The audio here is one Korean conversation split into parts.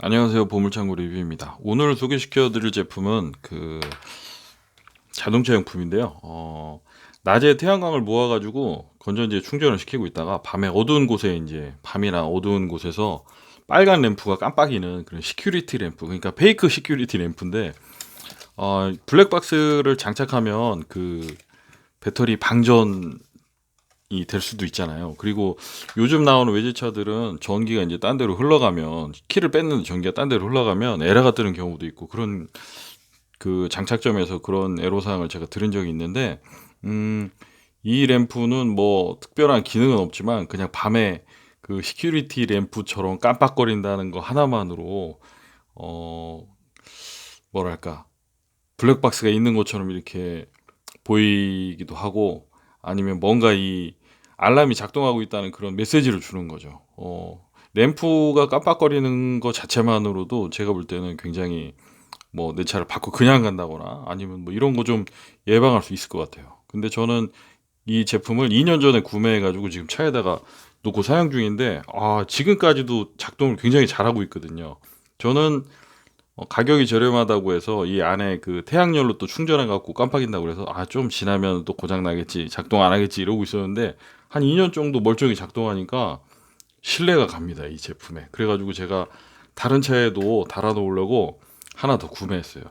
안녕하세요. 보물창고 리뷰입니다. 오늘 소개시켜 드릴 제품은 그 자동차 용품인데요. 어, 낮에 태양광을 모아 가지고 건전지에 충전을 시키고 있다가 밤에 어두운 곳에 이제 밤이나 어두운 곳에서 빨간 램프가 깜빡이는 그런 시큐리티 램프, 그러니까 페이크 시큐리티 램프인데 어, 블랙박스를 장착하면 그 배터리 방전 이 될 수도 있잖아요. 그리고 요즘 나오는 외제차들은 전기가 이제 딴 데로 흘러가면 키를 뺐는데 전기가 딴 데로 흘러가면 에러가 뜨는 경우도 있고 그런 그 장착점에서 그런 애로 사항을 제가 들은 적이 있는데 음, 이 램프는 뭐 특별한 기능은 없지만 그냥 밤에 그 시큐리티 램프처럼 깜빡거린다는 거 하나만으로 어 뭐랄까 블랙박스가 있는 것처럼 이렇게 보이기도 하고 아니면 뭔가 이 알람이 작동하고 있다는 그런 메시지를 주는 거죠. 어, 램프가 깜빡거리는 것 자체만으로도 제가 볼 때는 굉장히 뭐 내 차를 바꿔 그냥 간다거나 아니면 뭐 이런 거 좀 예방할 수 있을 것 같아요. 근데 저는 이 제품을 2년 전에 구매해가지고 지금 차에다가 놓고 사용 중인데 아 지금까지도 작동을 굉장히 잘하고 있거든요. 저는 어, 가격이 저렴하다고 해서 이 안에 그 태양열로 또 충전해 갖고 깜빡인다고 그래서 아 좀 지나면 또 고장 나겠지 작동 안 하겠지 이러고 있었는데 한 2년 정도 멀쩡히 작동하니까 신뢰가 갑니다 이 제품에. 그래가지고 제가 다른 차에도 달아 놓으려고 하나 더 구매했어요.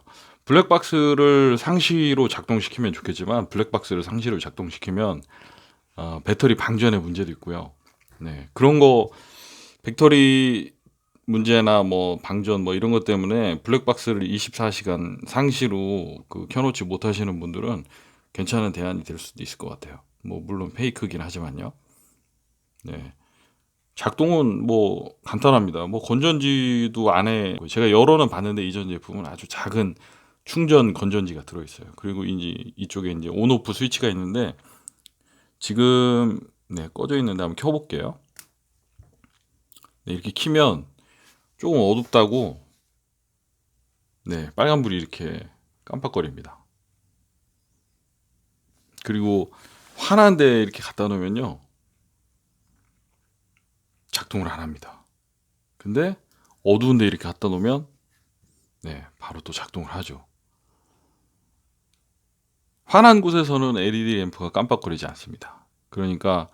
블랙박스를 상시로 작동시키면 좋겠지만 블랙박스를 상시로 작동시키면 어, 배터리 방전의 문제도 있고요. 네 그런 거 배터리 문제나 뭐 방전 뭐 이런 것 때문에 블랙박스를 24시간 상시로 그 켜놓지 못하시는 분들은 괜찮은 대안이 될 수도 있을 것 같아요. 뭐 물론 페이크긴 하지만요. 네. 작동은 뭐 간단합니다. 뭐 건전지도 안에 제가 열어는 봤는데 이전 제품은 아주 작은 충전 건전지가 들어 있어요. 그리고 이제 이쪽에 이제 온오프 스위치가 있는데 지금 네, 꺼져 있는데 한번 켜 볼게요. 네, 이렇게 키면 조금 어둡다고 네 빨간불이 이렇게 깜빡거립니다. 그리고 환한데 이렇게 갖다 놓으면요 작동을 안 합니다. 근데 어두운데 이렇게 갖다 놓으면 네 바로 또 작동을 하죠. 환한 곳에서는 LED 램프가 깜빡거리지 않습니다. 그러니까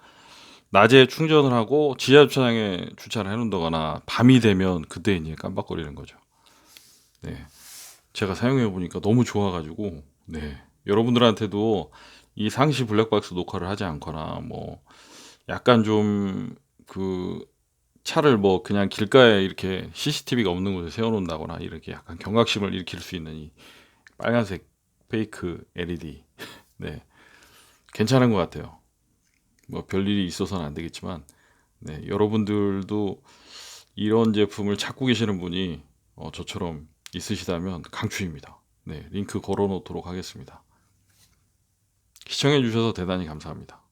낮에 충전을 하고 지하 주차장에 주차를 해놓는다거나 밤이 되면 그때 이제 깜빡거리는 거죠. 네, 제가 사용해 보니까 너무 좋아가지고 네 여러분들한테도 이 상시 블랙박스 녹화를 하지 않거나 뭐 약간 좀 그 차를 뭐 그냥 길가에 이렇게 CCTV가 없는 곳에 세워놓는다거나 이렇게 약간 경각심을 일으킬 수 있는 이 빨간색 페이크 LED 네 괜찮은 것 같아요. 뭐 별일이 있어서는 안 되겠지만 네, 여러분들도 이런 제품을 찾고 계시는 분이 어, 저처럼 있으시다면 강추입니다. 네, 링크 걸어 놓도록 하겠습니다. 시청해 주셔서 대단히 감사합니다.